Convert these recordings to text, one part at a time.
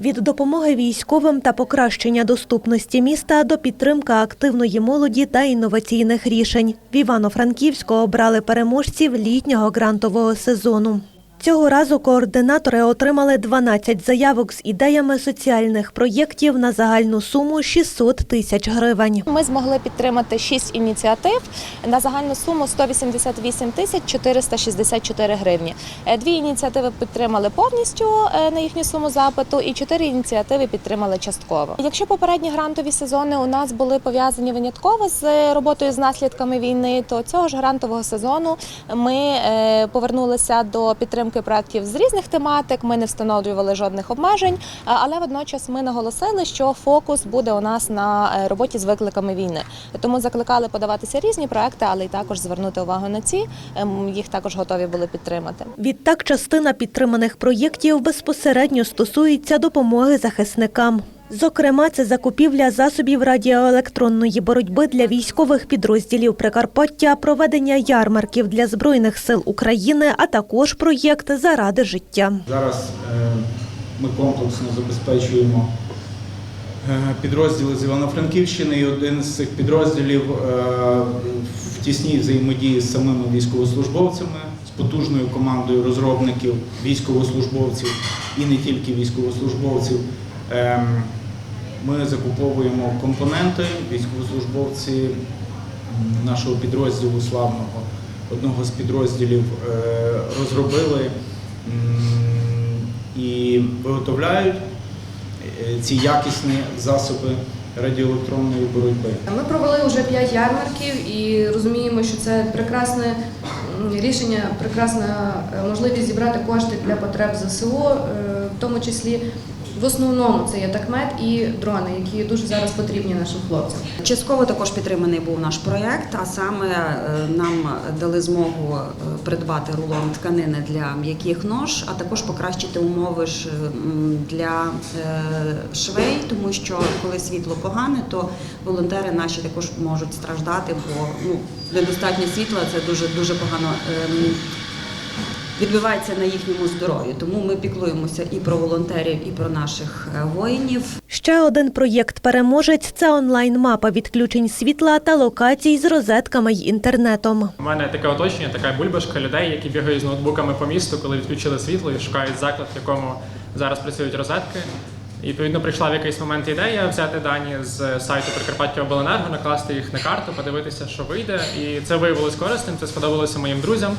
Від допомоги військовим та покращення доступності міста до підтримки активної молоді та інноваційних рішень. В Івано-Франківську обрали переможців літнього грантового сезону. Цього разу координатори отримали 12 заявок з ідеями соціальних проєктів на загальну суму 600 тисяч гривень. Ми змогли підтримати шість ініціатив на загальну суму 188 тисяч 464 гривні. Е, Дві ініціативи підтримали повністю е, на їхню суму запиту, і чотири ініціативи підтримали частково. Якщо попередні грантові сезони у нас були пов'язані винятково з роботою з наслідками війни, то цього ж грантового сезону ми е, повернулися до підтримки проєктів з різних тематик. Ми не встановлювали жодних обмежень, але водночас ми наголосили, що фокус буде у нас на е, роботі з викликами війни. Тому закликали подаватися різні проекти, але й також звернути увагу на ці. Ем, Їх також готові були підтримати. Відтак, частина підтриманих проєктів безпосередньо стосується допомоги захисникам. Зокрема, це закупівля засобів радіоелектронної боротьби для військових підрозділів Прикарпаття, проведення ярмарків для Збройних сил України, а також проєкт Заради життя. Зараз е, ми комплексно забезпечуємо е, підрозділи з Івано-Франківщини, і один з цих підрозділів е, в тісній взаємодії з самими військовослужбовцями, з потужною командою розробників, військовослужбовців і не тільки військовослужбовців. Ми закуповуємо компоненти, військовослужбовці нашого підрозділу славного, одного з підрозділів е, розробили і виготовляють е, ці якісні засоби радіоелектронної боротьби. Ми провели вже п'ять ярмарків і розуміємо, що це прекрасне рішення, прекрасна е, можливість зібрати кошти для потреб ЗСУ, в тому числі. В основному це є такмет і дрони, які дуже зараз потрібні нашим хлопцям. Частково також підтриманий був наш проєкт, а саме е, нам дали змогу е, придбати рулон тканини для м'яких нож, а також покращити умови для е, швей, тому що коли світло погане, то волонтери наші також можуть страждати, бо ну, недостатньо світла це дуже дуже погано. Відбивається на їхньому здоров'ї, тому ми піклуємося і про волонтерів, і про наших е, воїнів. Ще один проєкт переможець це онлайн-мапа відключень світла та локацій з розетками й інтернетом. У мене таке оточення, така бульбашка людей, які бігають з ноутбуками по місту, коли відключили світло і шукають заклад, в якому зараз працюють розетки. І, Відповідно, прийшла в якийсь момент ідея взяти дані з сайту Прикарпаття Обленерго, накласти їх на карту, подивитися, що вийде. І це виявилось корисним, це сподобалося моїм друзям.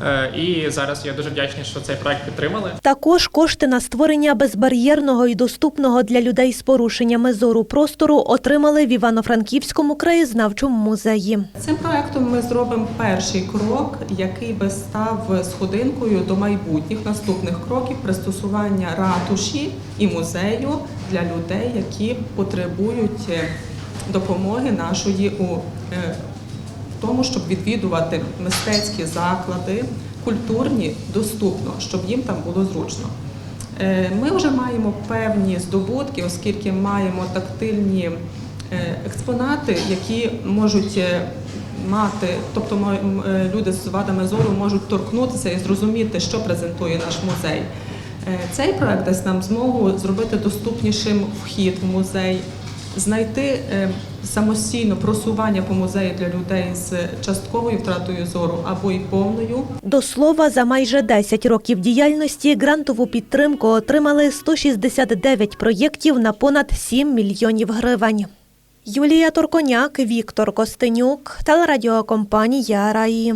Е, І зараз я дуже вдячний, що цей проект підтримали. Також кошти на створення безбар'єрного і доступного для людей з порушеннями зору простору отримали в Івано-Франківському краєзнавчому музеї. Цим проектом ми зробимо перший крок, який би став сходинкою до майбутніх наступних кроків пристосування ратуші і музею для людей, які потребують е, допомоги нашої у тому, щоб відвідувати мистецькі заклади, культурні доступно, щоб їм там було зручно. Е, Ми вже маємо певні здобутки, оскільки маємо тактильні е, експонати, які можуть е, мати, тобто люди з вадами зору можуть торкнутися і зрозуміти, що презентує наш музей. Цей проект дасть нам змогу зробити доступнішим вхід в музей, знайти е, самостійно просування по музею для людей з частковою втратою зору або й повною. До слова, за майже 10 років діяльності грантову підтримку отримали 169 проєктів на понад 7 мільйонів гривень. Юлія Торконяк, Віктор Костенюк, телерадіокомпанія Раї.